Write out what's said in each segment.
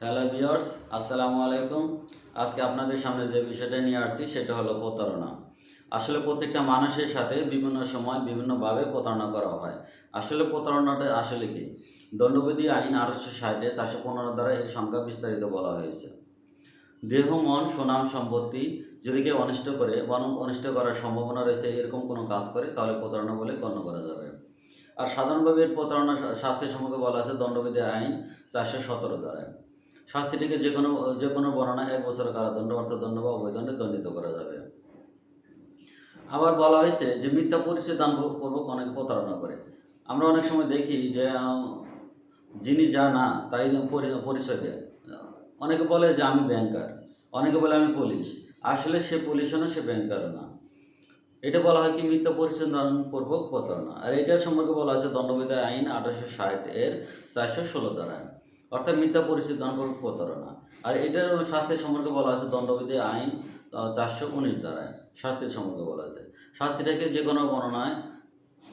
Hello viewers, আসসালামু আলাইকুম। আজকে আপনাদের সামনে যে বিষয়টা নিয়ে আসছি, সেটা হলো প্রতারণা। আসলে প্রত্যেকটা মানুষের সাথে বিভিন্ন সময় বিভিন্নভাবে প্রতারণা করা হয়। আসলে প্রতারণাটা আসলে কি? দণ্ডবিধি আইন আঠারোশো ষাটে চারশো পনেরো দ্বারা এর সংখ্যা বিস্তারিত বলা হয়েছে। দেহ, মন, সুনাম, সম্পত্তি যদি কেউ অনিষ্ট করে বরং অনিষ্ট করার সম্ভাবনা রয়েছে, এরকম কোনো কাজ করে, তাহলে প্রতারণা বলে গণ্য করা যাবে। আর সাধারণভাবে এর প্রতারণা শা- শাস্তির সম্পর্কে বলা আছে দণ্ডবিধি আইন চারশো সতেরো দ্বারায় শাস্তিটিকে যে কোনো যে কোনো বর্ণনা এক বছর কারাদণ্ড অর্থদণ্ড বা অবৈদণ্ডে দণ্ডিত করা যাবে। আবার বলা হয়েছে যে মিথ্যা পরিচয় দান পূর্বক অনেক প্রতারণা করে। আমরা অনেক সময় দেখি যে যিনি যা না, তাই পরি- পরিচয় দেয়। অনেকে বলে যে আমি ব্যাংকার, অনেকে বলে আমি পুলিশ। আসলে সে পুলিশও না, সে ব্যাংকারও না। এটা বলা হয় কি মিথ্যা পরিচয় দান পূর্বক প্রতারণা। আর এটার সম্পর্কে বলা আছে দণ্ডবিধি আইন আঠারোশো ষাট এর চারশো ষোলো দ্বারা। অর্থাৎ মিথ্যা পরিচয় দান পূর্বক প্রতারণা। আর এটার শাস্তির সম্পর্কে বলা আছে দণ্ডবিধি আইন চারশো উনিশ দ্বারায় শাস্তির সম্পর্কে বলা আছে। শাস্তিটাকে যে কোনো বর্ণনায়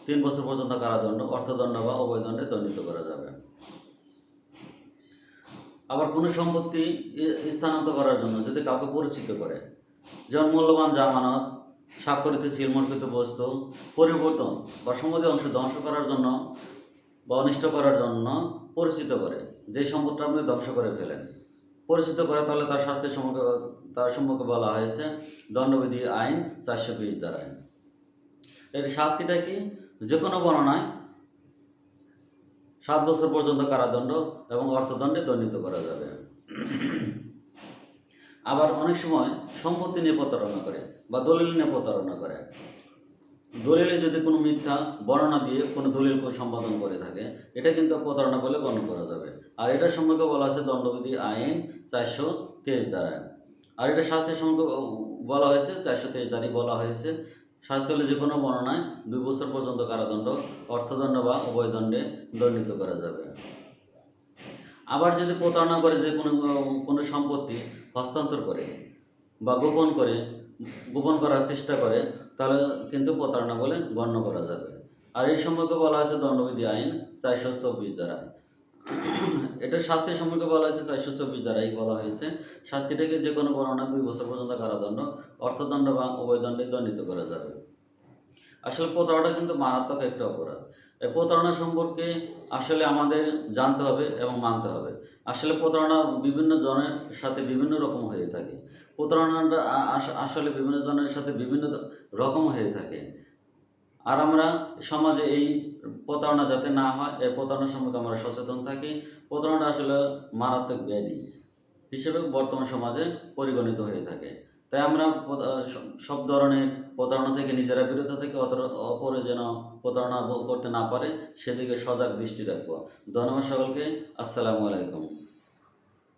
তিন বছর পর্যন্ত কারাদণ্ড, অর্থদণ্ড বা অবৈদণ্ডে দণ্ডিত করা যাবে। আবার কোনো সম্পত্তি স্থানান্তর করার জন্য যদি কাউকে পরিচিত করে, যেমন মূল্যবান জামানত, স্বাক্ষরিত সিলমর্কিত বস্তু, পরিবর্তন বা সম্পত্তি অংশ ধ্বংস করার জন্য বা অনিষ্ট করার জন্য পরিচিত করে। যে সম্পদটা আপনি ধ্বংস করে ফেলেন, পরিচিত করে, তাহলে তার শাস্তির সম্পর্কে, তার সম্পর্কে বলা হয়েছে দণ্ডবিধি আইন চারশো বিশ দ্বারায় এর শাস্তিটা কি? যে কোনো বর্ণনায় সাত বছর পর্যন্ত কারাদণ্ড এবং অর্থদণ্ডে দণ্ডিত করা যাবে। আবার অনেক সময় সম্পত্তি নিয়ে প্রতারণা করে বা দলিল নিয়ে প্রতারণা করে। দলিলে যদি কোনো মিথ্যা বর্ণনা দিয়ে কোনো দলিল সম্পাদন করে থাকে, এটা কিন্তু প্রতারণা বলে গণ্য করা যাবে। আর এটা সম্পর্কে বলা আছে দণ্ডবিধি আইন চারশো তেইশ দ্বারায় আর এটা শাস্তির সম্পর্কে বলা হয়েছে, চারশো তেইশ দ্বারাই বলা হয়েছে। শাস্তি হলে যে কোনো বর্ণনায় দুই বছর পর্যন্ত কারাদণ্ড, অর্থদণ্ড বা উভয়দণ্ডে দণ্ডিত করা যাবে। আবার যদি প্রতারণা করে যে কোনো কোনো সম্পত্তি হস্তান্তর করে বা গোপন করে গোপন করার চেষ্টা করে, তাহলে কিন্তু প্রতারণা বলে গণ্য করা যাবে। আর এই সম্পর্কে বলা হয়েছে দণ্ডবিধি আইন চারশো চব্বিশ দ্বারা। এটা শাস্তির সম্পর্কে বলা হয়েছে চারশো চব্বিশ দ্বারাই বলা হয়েছে। শাস্তিটাকে যে কোনো বর্ণনা দুই বছর পর্যন্ত কারাদণ্ড, অর্থদণ্ড বা উভয়দণ্ডে দণ্ডিত করা যাবে। আসলে প্রতারণা কিন্তু মারাত্মক একটা অপরাধ। এই প্রতারণা সম্পর্কে আসলে আমাদের জানতে হবে এবং মানতে হবে। আসলে প্রতারণা বিভিন্ন জনের সাথে বিভিন্ন রকম হয়ে থাকে। প্রতারণাটা আসলে বিভিন্ন জনের সাথে বিভিন্ন রকম হয়ে থাকে। আর আমরা সমাজে এই প্রতারণা যাতে না হয় এই প্রতারণার সম্পর্কে আমরা সচেতন থাকি। প্রতারণা আসলে মারাত্মক ব্যাধি হিসেবে বর্তমান সমাজে পরিগণিত হয়ে থাকে। তাই আমরা সব- ধরনের প্রতারণা থেকে, নিজেরা বিরত থেকে অপরে যেন প্রতারণা করতে না পারে, সেদিকে সজাগ দৃষ্টি রাখব। ধন্যবাদ সকলকে। আসসালামু আলাইকুম।